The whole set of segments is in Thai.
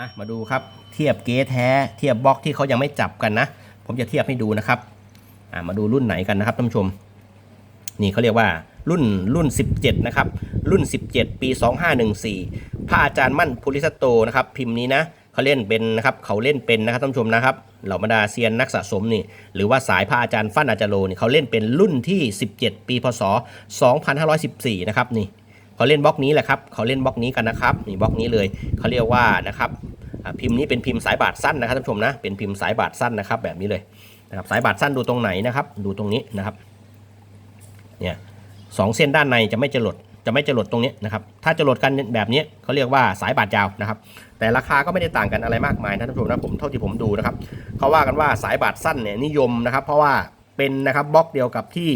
อะมาดูครับเทียบเก๊แท้เทียบบล็อกที่เขายังไม่จับกันนะ ผมจะเทียบให้ดูนะครับอะมาดูรุ่นไหนกันนะครับท่านผู้ชม นี่เขาเรียกว่ารุ่นรุ่น 17 นะครับ รุ่น 17 ปี 2514 พระอาจารย์มั่นภูริสโตนะครับ พิมพ์นี้นะเขาเล่นเป็นนะครับเขาเล่นเป็นนะครับท่านผู้ชมนะครับเหล่าบรรดาเซียนนักสะสมนี่หรือว่าสายพระอาจารย์ฟั่นอาจารโลนี่เขาเล่นเป็นรุ่นที่ 17 ปีพศ 2514 นะครับนี่ เขาเล่นบล็อกนี้แหละครับเขาเล่นบล็อกนี้กันนะครับนี่บล็อกนี้เลยเขาเรียกว่านะครับพิมพ์นี้เป็นพิมพ์สายบาดสั้นนะครับท่านผู้ชมนะเป็นพิมพ์สายบาดสั้นนะครับ แบบนี้เลยนะครับสายบาดสั้นดูตรงไหนนะครับ ดูตรงนี้นะครับเนี่ยสองเส้นด้านในจะไม่จะหลดจะไม่จะหลดตรงนี้นะครับ ถ้าจะหลดกันแบบนี้เขาเรียกว่าสายบาดยาวนะครับ แต่ราคาก็ไม่ได้ต่างกันอะไรมากมายนะท่านผู้ชมนะผมเท่าที่ผมดูนะครับเขาว่ากันว่าสายบาดสั้นเนี่ยนิยมนะครับ เพราะว่าเป็นนะครับบล็อกเดียวกับที่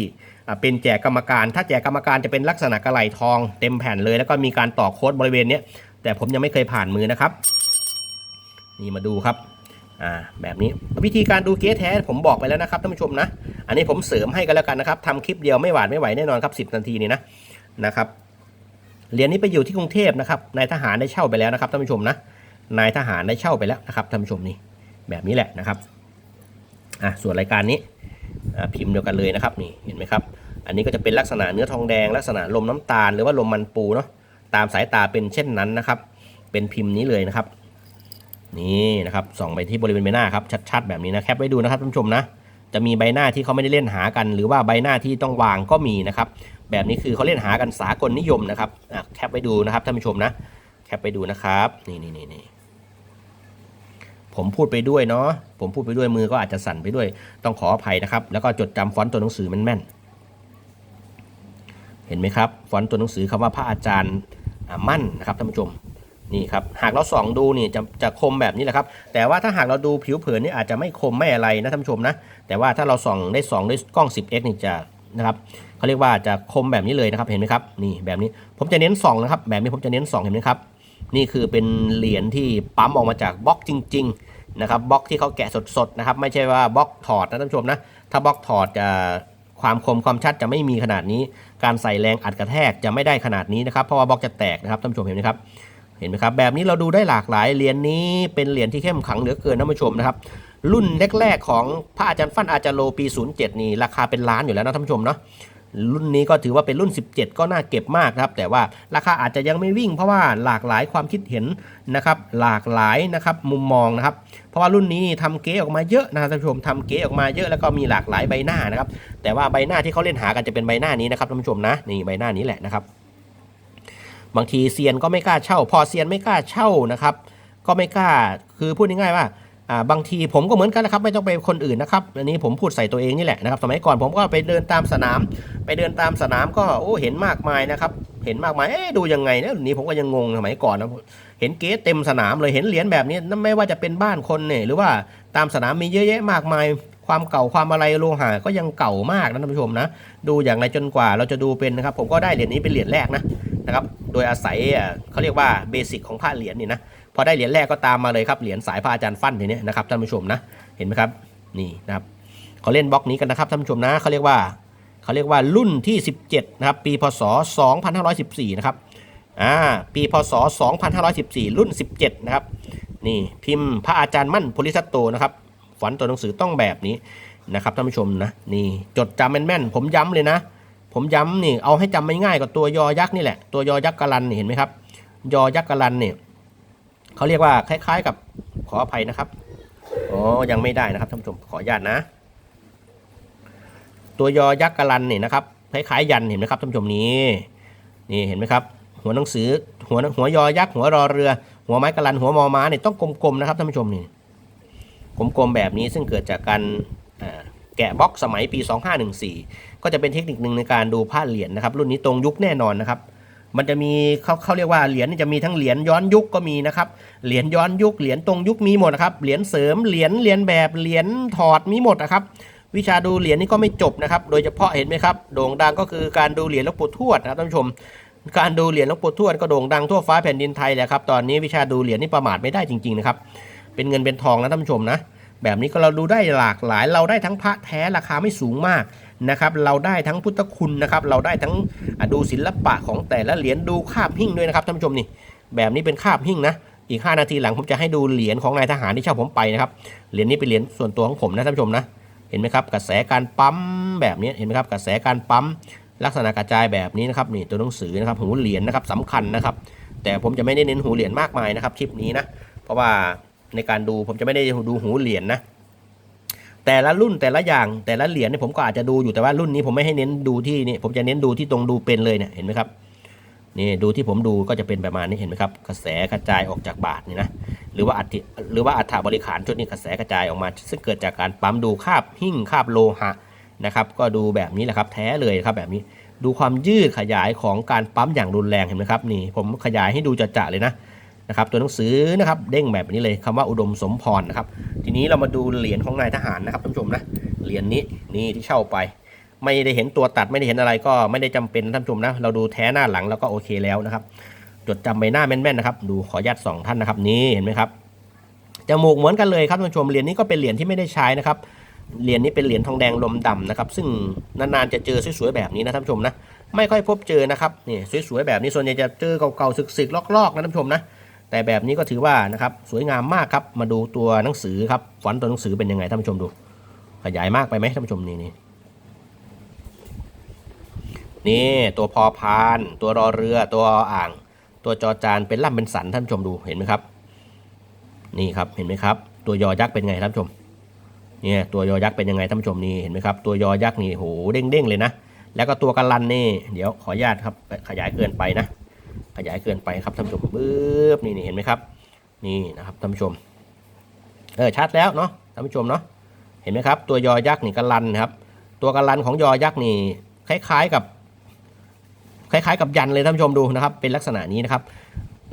เป็นแจกกรรมการ ถ้าแจกกรรมการจะเป็นลักษณะกระไหลทองเต็มแผ่นเลย แล้วก็มีการต่อโค้ดบริเวณนี้แต่ผมยังไม่เคยผ่านมือนะครับ นี่มาดูครับอ่าแบบนี้วิธีการดูเก๊แท้ผมบอกไปแล้วนะครับท่านผู้ชมนะ อันนี้ผมเสริมให้กันแล้วกันนะครับทำคลิปเดียวไม่หวาดไม่ไหวแน่นอนครับ10นาทีนี่นะนะครับเหรียญนี้ไปอยู่ที่กรุงเทพนะครับนายทหารได้เช่าไปแล้วนะครับท่านผู้ชมนะนายทหารได้เช่าไปแล้วนะครับท่านผู้ชมนี่แบบนี้แหละนะครับอะส่วนรายการนี้พิมพ์เดียวกันเลยนะครับนี่เห็นไหมครับ อันนี้ก็จะเป็นลักษณะเนื้อทองแดง ลักษณะลมน้ำตาลหรือว่าลมมันปูเนาะตามสายตาเป็นเช่นนั้นนะครับ เป็นพิมพ์นี้เลยนะครับ นี่นะครับส่องไปที่บริเวณใบหน้าครับชัดๆแบบนี้นะแคปไว้ดูนะครับท่านผู้ชมนะจะมีใบหน้าที่เขาไม่ได้เล่นหากัน หรือว่าใบหน้าที่ต้องวางก็มีนะครับ แบบนี้คือเขาเล่นหากันสากลนิยมนะครับแคปไว้ดูนะครับท่านผู้ชมนะ แคปไปดูนะครับนี่นี่นี่นี่ผมพูดไปด้วยเนาะผมพูดไปด้วยมือก็อาจจะสั่นไปด้วยต้องขออภัยนะครับ แล้วก็จดจำฟอนต์ตัวหนังสือแม่นๆ ห็นไหมครับฟอนต์ตัวหนังสือคำว่าพระอาจารย์มั่นนะครับท่านผู้ชมนี่ครับหากเราส่องดูนี่จะจะคมแบบนี้แหละครับ แต่ว่าถ้าหากเราดูผิวเผินนี่อาจจะไม่คมไม่อะไรนะท่านผู้ชมนะ แต่ว่าถ้าเราส่องได้ส่องด้วยกล้อง 10x นี่จะนะครับเขาเรียกว่าจะคมแบบนี้เลยนะครับเห็นไหมครับนี่แบบนี้ผมจะเน้นส่องนะครับแบบนี้ผมจะเน้นส่องเห็นไหมครับนี่คือเป็นเหรียญที่ปั๊มออกมาจากบล็อกจริง ๆ นะครับบล็อกที่เขาแกะสดๆนะครับไม่ใช่ว่าบล็อกถอดนะท่านผู้ชมนะถ้าบล็อกถอดจะความคมความชัดจะไม่มีขนาดนี้ การใส่แรงอัดกระแทกจะไม่ได้ขนาดนี้นะครับเพราะว่าบล็อกจะแตกนะครับท่านผู้ชมเห็นไหมครับเห็นไหมครับแบบนี้เราดูได้หลากหลายเหรียญนี้เป็นเหรียญที่เข้มขังเหลือเกินท่านผู้ชมนะครับรุ่นแรกๆของพระอาจารย์ฟั่นอาจารย์โลปี 07 นี่ราคาเป็นล้านอยู่แล้วนะท่านผู้ชมเนาะ รุ่นนี้ก็ถือว่าเป็นรุ่น 17 ก็น่าเก็บมากครับ แต่ว่าราคาอาจจะยังไม่วิ่งเพราะว่าหลากหลายความคิดเห็นนะครับ หลากหลายนะครับมุมมองนะครับ เพราะว่ารุ่นนี้นี่ทำเก๊ออกมาเยอะนะครับท่านผู้ชมทำเก๊ออกมาเยอะแล้วก็มีหลากหลายใบหน้านะครับ แต่ว่าใบหน้าที่เขาเล่นหากันจะเป็นใบหน้านี้นะครับท่านผู้ชมนะนี่ใบหน้านี้แหละนะครับ บางทีเซียนก็ไม่กล้าเช่า พอเซียนไม่กล้าเช่านะครับ ก็ไม่กล้าคือพูดง่ายๆว่าอ่า บางทีผมก็เหมือนกันนะครับ ไม่ต้องไปคนอื่นนะครับอันนี้ผมพูดใส่ตัวเองนี่แหละนะครับ สมัยก่อนผมก็ไปเดินตามสนาม ไปเดินตามสนามก็โอ้เห็นมากมายนะครับ เห็นมากมายเอ๊ดูยังไงนะนนี้ผมก็ยังงงสมัยก่อนนะเห็นเกสเต็มสนามเลยเห็นเหรียญแบบนี้นไม่ว่าจะเป็นบ้านคนเนี่ยหรือว่าตามสนามมีเยอะแยะมากมายความเก่าความอะไรโลหะก็ยังเก่ามากนะท่านผู้ชมนะดูอย่างไรจนกว่าเราจะดูเป็นนะครับ ผมก็ได้เหรียญนี้เป็นเหรียญแรกนะนะครับ โดยอาศัยเขาเรียกว่าเบสิกของพระเหรียญนี่นะ พอได้เหรียญแรกก็ตามมาเลยครับเหรียญสายพระอาจารย์ฟั่นทีนี้นะครับท่านผู้ชมนะเห็นไหมครับนี่นะครับเขาเล่นบล็อกนี้กันนะครับท่านผู้ชมนะเขาเรียกว่าเขาเรียกว่ารุ่นที่ 17นะครับปีพศ 2514นะครับอ่าปีพศ 2514 รุ่น 17นะครับนี่พิมพ์พระอาจารย์มั่นโพลิสัตโตนะครับฟอนต์ตัวหนังสือต้องแบบนี้นะครับท่านผู้ชมนะนี่จดจำแม่นๆผมย้ำเลยนะ ผมย้ำนี่เอาให้จำไม่ง่ายกว่าตัวยอยักษ์นี่แหละตัวยอยักษ์กะลันเห็นไหมครับยอยักษ์กะลันเนี่ย เขาเรียกว่าคล้าย ๆ กับขออภัยนะครับอ๋อยังไม่ได้นะครับท่านผู้ชมขออนุญาตนะ ตัวยอยักษ์กะลันเนี่ยนะครับคล้ายๆยันเห็นไหมครับท่านผู้ชมนี้นี่เห็นไหมครับหัวหนังสือหัวหัวยอยักษ์หัวรอเรือ หัวไม้กะลันหัวมอม้าเนี่ยต้องกลมๆนะครับท่านผู้ชมนี่กลมๆแบบนี้ซึ่งเกิดจากการแกะบล็อกสมัยปี 2514 ก็จะเป็นเทคนิคหนึ่งในการดูผ้าเหรียญนะครับ รุ่นนี้ตรงยุคแน่นอนนะครับ มันจะมีเขาเขาเรียกว่าเหรียญจะมีทั้งเหรียญย้อนยุคก็มีนะครับ เหรียญย้อนยุคเหรียญตรงยุคมีหมดนะครับ เหรียญเสริม เหรียญเรียนแบบ เหรียญถอดมีหมดนะครับวิชาดูเหรียญนี่ก็ไม่จบนะครับ โดยเฉพาะเห็นไหมครับ โด่งดังก็คือการดูเหรียญหลวงปู่ทวดนะครับท่านผู้ชม การดูเหรียญหลวงปู่ทวดก็โด่งดังทั่วฟ้าแผ่นดินไทยแหละครับ ตอนนี้วิชาดูเหรียญนี่ประมาทไม่ได้จริงๆนะครับ เป็นเงินเป็นทองนะท่านผู้ชมนะ แบบนี้ก็เราดูได้หลากหลาย เราได้ทั้งพระแท้ราคาไม่สูงมาก นะครับเราได้ทั้งพุทธคุณนะครับเราได้ทั้งดูศิลปะของแต่ละเหรียญดูคาบหิ้งด้วยนะครับท่านผู้ชมนี่แบบนี้เป็นคาบหิ้งนะอีก 5 นาทีหลังผมจะให้ดูเหรียญของนายทหารที่เช่าผมไปนะครับเหรียญนี้เป็นเหรียญส่วนตัวของผมนะท่านผู้ชมนะเห็นไหมครับกระแสการปั๊มแบบนี้เห็นไหมครับกระแสการปั๊มลักษณะกระจายแบบนี้นะครับนี่ตัวหนังสือนะครับหูเหรียญนะครับสำคัญนะครับแต่ผมจะไม่ได้เน้นหูเหรียญมากมายนะครับคลิปนี้นะเพราะว่าในการดูผมจะไม่ได้ดูหูเหรียญนะ แต่ละรุ่นแต่ละอย่างแต่ละเหรียญเนี่ยผมก็อาจจะดูอยู่แต่ว่ารุ่นนี้ผมไม่ให้เน้นดูที่นี่ผมจะเน้นดูที่ตรงดูเป็นเลยเนี่ยเห็นไหมครับนี่ดูที่ผมดูก็จะเป็นประมาณนี้เห็นไหมครับกระแสกระจายออกจากบาทนี่นะหรือว่าอัฐิหรือว่าอัฐบริขารชุดนี้กระแสกระจายออกมา ซึ่งเกิดจากการปั๊มดูคาบหิ้งคาบโลหะนะครับ ก็ดูแบบนี้แหละครับแท้เลยครับแบบนี้ ดูความยืดขยายของการปั๊มอย่างรุนแรงเห็นไหมครับนี่ผมขยายให้ดูจะๆเลยนะ นะครับตัวหนังสือนะครับเด้งแบบนี้เลยคำว่าอุดมสมพรนะครับ ทีนี้เรามาดูเหรียญของนายทหารนะครับท่านผู้ชมนะเหรียญนี้นี่ที่เช่าไป ไม่ได้เห็นตัวตัดไม่ได้เห็นอะไรก็ไม่ได้จำเป็นท่านผู้ชมนะเราดูแท้หน้าหลังแล้วก็โอเคแล้วนะครับจดจำใบหน้าแม่นๆนะครับ ดูขอญาตสองท่านนะครับนี่เห็นไหมครับจมูกเหมือนกันเลยครับท่านผู้ชมเหรียญนี้ก็เป็นเหรียญที่ไม่ได้ใช้นะครับเหรียญนี้เป็นเหรียญทองแดงลมดำนะครับ ซึ่งนานๆจะเจอสวยๆแบบนี้นะท่านผู้ชมนะไม่ค่อยพบเจอนะครับนี่สวยๆแบบนี้ส่วนใหญ่จะเจอเก่าๆสึกๆลอกๆนะท่านผู้ชมนะ แต่แบบนี้ก็ถือว่านะครับสวยงามมากครับมาดูตัวหนังสือครับฟอนต์ตัวหนังสือเป็นยังไงท่านผู้ชมดู ขยายมากไปไหมท่านผู้ชมนี่นี่นี่ตัวพอพาน ตัวรอเรือตัวอ่าง ตัวจอจานเป็นล่ำเป็นสันท่านผู้ชมดูเห็นไหมครับ นี่ครับเห็นไหมครับ ตัวยอยักษ์เป็นไงท่านผู้ชมเนี่ยตัวยอยักษ์เป็นยังไงท่านผู้ชมนี่เห็นไหมครับตัวยอยักษ์นี่โหเด้งๆเลยนะแล้วก็ตัวกันลันนี่ เดี๋ยวขออนุญาตครับขยายเกินไปนะ ขยายเกินไปครับท่านผู้ชมปึ๊บนี่นี่เห็นไหมครับ นี่นะครับท่านผู้ชม เออชัดแล้วเนาะท่านผู้ชมเนาะเห็นไหมครับ ตัวยอยักษ์นี่กันลันครับ ตัวกันลันของยอยักษ์นี่คล้ายๆกับ คล้ายๆ กับยันเลยท่านผู้ชมดูนะครับ เป็นลักษณะนี้นะครับ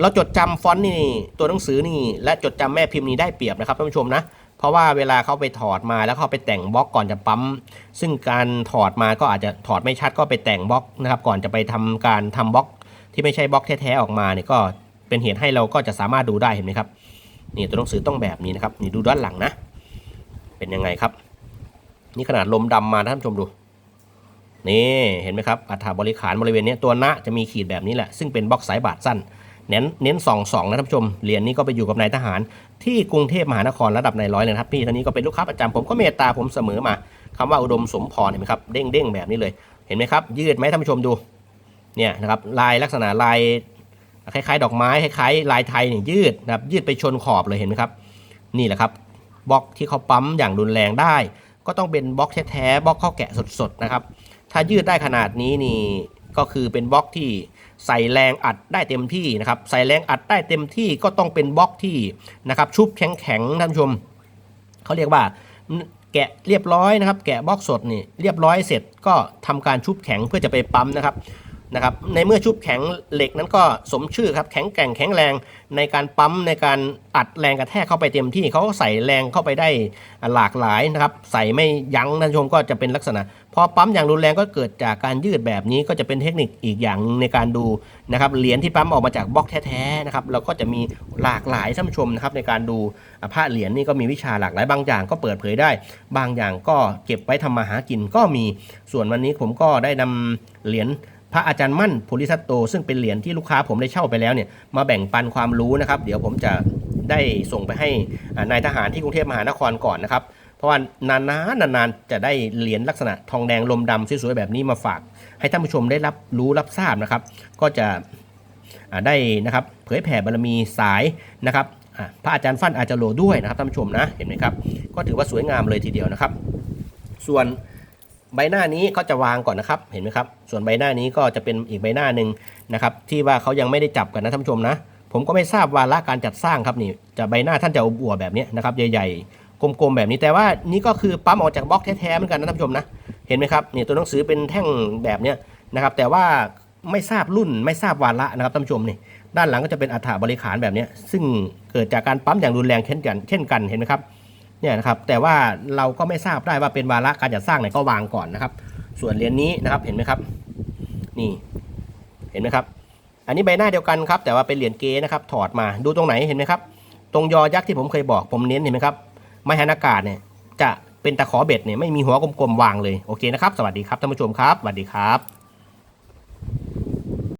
เราจดจำฟอนต์นี่ตัวหนังสือนี่ และจดจำแม่พิมพ์นี้ได้เปรียบนะครับท่านผู้ชมนะเพราะว่าเวลาเขาไปถอดมาแล้วเขาไปแต่งบล็อกก่อนจะปั๊ม ซึ่งการถอดมาก็อาจจะถอดไม่ชัดก็ไปแต่งบล็อกนะครับ ก่อนจะไปทำการทำบล็อก ที่ไม่ใช่บล็อกแท้ๆออกมาเนี่ยก็เป็นเหตุให้เราก็จะสามารถดูได้เห็นไหมครับนี่ตัวหนังสือต้องแบบนี้นะครับนี่ดูด้านหลังนะ เป็นยังไงครับ นี่ขนาดลมดำมาท่านผู้ชมดูนี่เห็นไหมครับอัฐบริขารบริเวณนี้ตัวหน้าจะมีขีดแบบนี้แหละซึ่งเป็นบล็อกสายบาดสั้นเน้นเน้นสองสองนะท่านผู้ชมเหรียญนี้ก็ไปอยู่กับนายทหาร ที่กรุงเทพมหานครระดับนายร้อยเลยครับพี่ท่านนี้ก็เป็นลูกค้าประจำผมก็เมตตาผมเสมอมาคำว่าอุดมสมพรเห็นไหมครับเด้งเด้งแบบนี้เลยเห็นไหมครับยืดไหมท่านผู้ชมดู เนี่ยนะครับลายลักษณะลายคล้ายๆ ดอกไม้คล้ายๆลายไทยเนี่ยยืดนะครับยืดไปชนขอบเลยเห็นไหมครับนี่แหละครับบล็อกที่เขาปั๊มอย่างรุนแรงได้ ก็ต้องเป็นบล็อกแท้ๆบล็อกข้าวแกะสดๆนะครับถ้ายืดได้ขนาดนี้นี่ก็คือเป็นบล็อกที่ใส่แรงอัดได้เต็มที่นะครับใส่แรงอัดได้เต็มที่ก็ต้องเป็นบล็อกที่นะครับชุบแข็งๆท่านผู้ชมเขาเรียกว่าแกะเรียบร้อยนะครับ แกะบล็อกสดนี่เรียบร้อยเสร็จก็ทำการชุบแข็งเพื่อจะไปปั๊มนะครับ นะครับในเมื่อชุบแข็งเหล็กนั้นก็สมชื่อครับแข็งแกร่งแข็งแรงในการปั๊มในการอัดแรงกระแทกเข้าไปเต็มที่เขาก็ใส่แรงเข้าไปได้หลากหลายนะครับใส่ไม่ยั้งท่านชมก็จะเป็นลักษณะ พอปั๊มอย่างรุนแรงก็เกิดจากการยืดแบบนี้ก็จะเป็นเทคนิคอีกอย่างในการดูนะครับเหรียญที่ปั๊มออกมาจากบล็อกแท้ๆนะครับเราก็จะมีหลากหลายท่านผู้ชมนะครับในการดูอะพระเหรียญนี่ก็มีวิชาหลากหลายบางอย่างก็เปิดเผยได้ บางอย่างก็เก็บไว้ทำมาหากินก็มีส่วนวันนี้ผมก็ได้นำเหรียญ พระอาจารย์มั่นภูริทัตโต ซึ่งเป็นเหรียญที่ลูกค้าผมได้เช่าไปแล้วเนี่ยมาแบ่งปันความรู้นะครับ เดี๋ยวผมจะได้ส่งไปให้นายทหารที่กรุงเทพมหานครก่อนนะครับ เพราะว่านานๆนานๆจะได้เหรียญลักษณะทองแดงลมดำสวยๆแบบนี้มาฝาก ให้ท่านผู้ชมได้รับรู้รับทราบนะครับ ก็จะได้นะครับเผยแผ่บารมีสายนะครับพระอาจารย์ฟั่นอาจารย์โลด้วยนะครับท่านผู้ชมนะเห็นไหมครับก็ถือว่าสวยงามเลยทีเดียวนะครับ ส่วน ใบหน้านี้เขาจะวางก่อนนะครับเห็นไหมครับ ส่วนใบหน้านี้ก็จะเป็นอีกใบหน้าหนึ่งนะครับที่ว่าเขายังไม่ได้จับกันนะท่านผู้ชมนะ ผมก็ไม่ทราบวาระการจัดสร้างครับนี่จะใบหน้าท่านจะอวบแบบนี้นะครับใหญ่ๆกลมๆแบบนี้แต่ว่านี่ก็คือปั๊มออกจากบล็อกแท้ๆเหมือนกันนะท่านผู้ชมนะเห็นไหมครับนี่ตัวหนังสือเป็นแท่งแบบนี้นะครับแต่ว่าไม่ทราบรุ่นไม่ทราบวาระนะครับท่านผู้ชมนี่ด้านหลังก็จะเป็นอัฐบริขารแบบนี้ซึ่งเกิดจากการปั๊มอย่างรุนแรงเช่นกันเช่นกันเห็นไหมครับ เนี่ยนะครับแต่ว่าเราก็ไม่ทราบได้ว่าเป็นวาระการจัดสร้างไหนก็วางก่อนนะครับ ส่วนเหรียญนี้นะครับเห็นไหมครับ นี่เห็นไหมครับ อันนี้ใบหน้าเดียวกันครับ แต่ว่าเป็นเหรียญเกนะครับ ถอดมาดูตรงไหนเห็นไหมครับ ตรงยอยักษ์ที่ผมเคยบอกผมเน้นเห็นไหมครับไม้หันอากาศเนี่ยจะเป็นตะขอเบ็ดเนี่ยไม่มีหัวกลมๆวางเลยโอเคนะครับ สวัสดีครับท่านผู้ชมครับสวัสดีครับ